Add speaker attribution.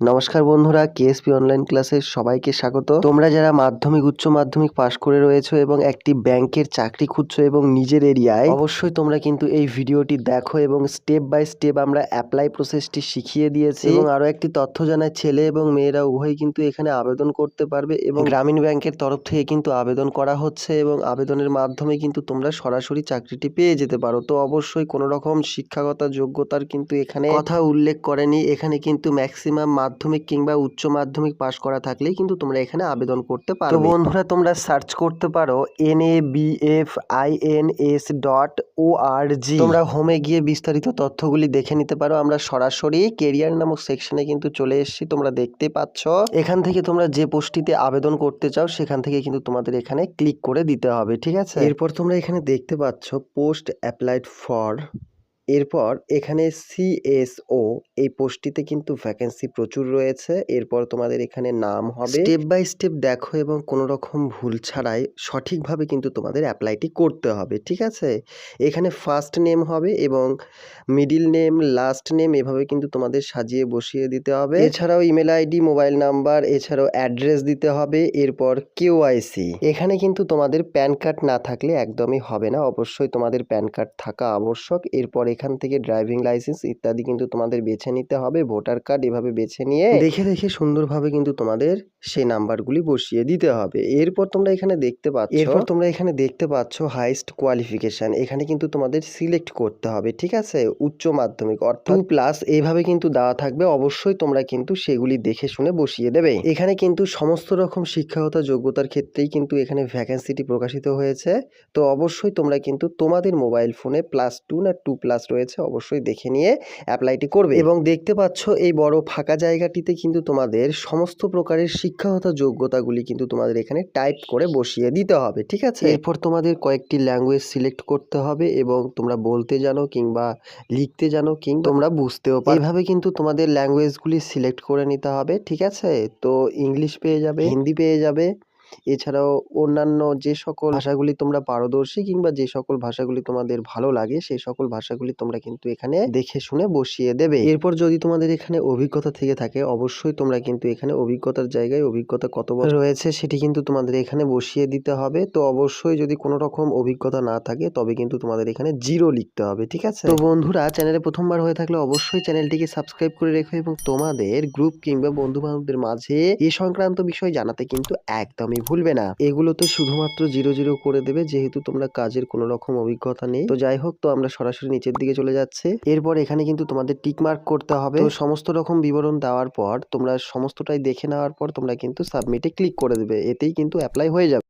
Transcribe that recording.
Speaker 1: নমস্কার বন্ধুরা, KSP online ক্লাসে সবাইকে স্বাগত। তোমরা যারা মাধ্যমিক, উচ্চ মাধ্যমিক পাশ করে রয়েছো এবং একটি ব্যাংকের চাকরি খুঁজছো এবং নিজের এরিয়ায়, অবশ্যই তোমরা কিন্তু এই ভিডিওটি দেখো এবং স্টেপ বাই স্টেপ আমরা অ্যাপ্লাই প্রসেসটি শিখিয়ে দিয়েছি। এবং আরও একটি তথ্য জানায়, ছেলে এবং মেয়েরা উভয়ই কিন্তু এখানে আবেদন করতে পারবে এবং গ্রামীণ ব্যাংকের তরফ থেকে কিন্তু আবেদন করা হচ্ছে এবং আবেদনের মাধ্যমে কিন্তু তোমরা সরাসরি চাকরিটি পেয়ে যেতে পারো। তো অবশ্যই কোনো রকম শিক্ষাগত যোগ্যতার কিন্তু এখানে কথা উল্লেখ করেনি। এখানে কিন্তু ম্যাক্সিমাম মাধ্যমিক কিংবা উচ্চ মাধ্যমিক পাশ করা থাকলেই কিন্তু তোমরা এখানে আবেদন করতে পারো বন্ধুরা তোমরা সার্চ করতে পারো N A B F I N S dot O R G তোমরা হোমে গিয়ে বিস্তারিত তথ্যগুলি দেখে নিতে পারো। আমরা সরাসরি কেরিয়ার নামক সেকশনে কিন্তু চলে এসেছি তোমরা দেখতে পাচ্ছ। এখান থেকে তোমরা যে পোস্টটিতে আবেদন করতে চাও সেখান থেকে কিন্তু তোমাদের এখানে ক্লিক করে দিতে হবে ঠিক আছে? এরপর তোমরা এখানে দেখতে পাচ্ছ পোস্ট অ্যাপ্লাইড ফর এরপর এখানে সিএসও এই পোস্টটিতে কিন্তু ভ্যাকেন্সি প্রচুর রয়েছে। এরপর তোমাদের এখানে নাম হবে। স্টেপ বাই স্টেপ দেখো এবং কোনো রকম ভুল ছাড়াই সঠিকভাবে কিন্তু তোমাদের অ্যাপ্লাইটি করতে হবে, ঠিক আছে? এখানে ফার্স্ট নেম হবে এবং মিডিল নেম লাস্ট নেম এভাবে কিন্তু তোমাদের সাজিয়ে বসিয়ে দিতে হবে। এছাড়াও ইমেল আইডি মোবাইল নাম্বার এছাড়াও অ্যাড্রেস দিতে হবে, এরপর কেওআইসি এখানে কিন্তু তোমাদের প্যান কার্ড না থাকলে একদমই হবে না। অবশ্যই তোমাদের প্যান কার্ড থাকা আবশ্যক। এরপর এখান থেকে ড্রাইভিং লাইসেন্স ইত্যাদি কিন্তু তোমাদের বেছে নিতে হবে ভোটার কার্ড এভাবে বেছে নিয়ে দেখে দেখে সুন্দরভাবে কিন্তু তোমাদের সেই নাম্বারগুলি বসিয়ে দিতে হবে। এরপর তোমরা এখানে দেখতে পাচ্ছ এরপর তোমরা এখানে দেখতে পাচ্ছ হাইস্ট কোয়ালিফিকেশন এখানে কিন্তু তোমাদের সিলেক্ট করতে হবে ঠিক আছে? উচ্চ মাধ্যমিক অর্থাৎ প্লাস এইভাবে কিন্তু দেওয়া থাকবে অবশ্যই তোমরা কিন্তু সেগুলি দেখে শুনে বসিয়ে দেবে। এখানে কিন্তু সমস্ত রকম শিক্ষাগত যোগ্যতার ক্ষেত্রেই কিন্তু এখানে ভ্যাকেন্সিটি প্রকাশিত হয়েছে। তো অবশ্যই তোমরা কিন্তু তোমাদের মোবাইল ফোনে প্লাস টু না টু প্লাস রয়েছে অবশ্যই দেখে নিয়ে অ্যাপ্লাইটি করবে। এবং দেখতে পাচ্ছ এই বড় ফাঁকা জায়গাটিতে কিন্তু তোমাদের সমস্ত প্রকারের শিক্ষাগত যোগ্যতাগুলি কিন্তু তোমাদের এখানে টাইপ করে বসিয়ে দিতে হবে ঠিক আছে? এরপর তোমাদের কয়েকটি ল্যাঙ্গুয়েজ সিলেক্ট করতে হবে এবং তোমরা বলতে জানো কিংবা লিখতে জানো কিংবা তোমরা বুঝতেও পারো এইভাবে কিন্তু তোমাদের ল্যাঙ্গুয়েজগুলি সিলেক্ট করে নিতে হবে ঠিক আছে? তো ইংলিশ পেয়ে যাবে হিন্দি পেয়ে যাবে এছাড়াও অন্যান্য যে সকল ভাষাগুলি তোমরা পারদর্শী কিংবা যে সকল ভাষাগুলি তোমাদের ভালো লাগে, সেই সকল ভাষাগুলি তোমরা কিন্তু এখানে দেখে শুনে বসিয়ে দেবে। এরপর যদি তোমাদের এখানে অভিজ্ঞতা থেকে থাকে, অবশ্যই তোমরা কিন্তু এখানে অভিজ্ঞতার জায়গায় অভিজ্ঞতা কত রয়েছে সেটি কিন্তু তোমাদের এখানে বসিয়ে দিতে হবে। তো অবশ্যই যদি কোনো রকম অভিজ্ঞতা না থাকে, তবে কিন্তু তোমাদের এখানে জিরো লিখতে হবে, ঠিক আছে? তো বন্ধুরা, চ্যানেলে প্রথমবার হয়ে থাকলে অবশ্যই চ্যানেলটিকে সাবস্ক্রাইব করে রেখো এবং তোমাদের গ্রুপ কিংবা বন্ধু বান্ধবদের মাঝে এ সংক্রান্ত বিষয় জানাতে কিন্তু একদমই ভুলবে না। এগুলোতে শুধুমাত্র জিরো জিরো করে দেবে, যেহেতু তোমরা কাজের কোনো রকম অভিজ্ঞতা নেই। তো যাই হোক, তো আমরা সরাসরি নিচের দিকে চলে যাচ্ছে। এরপর এখানে কিন্তু তোমাদের টিক মার্ক করতে হবে। তো সমস্ত রকম বিবরণ দেওয়ার পর, তোমরা সমস্তটাই দেখে নেওয়ার পর, তোমরা কিন্তু সাবমিটে ক্লিক করে দেবে। এতেই কিন্তু অ্যাপ্লাই হয়ে যাবে।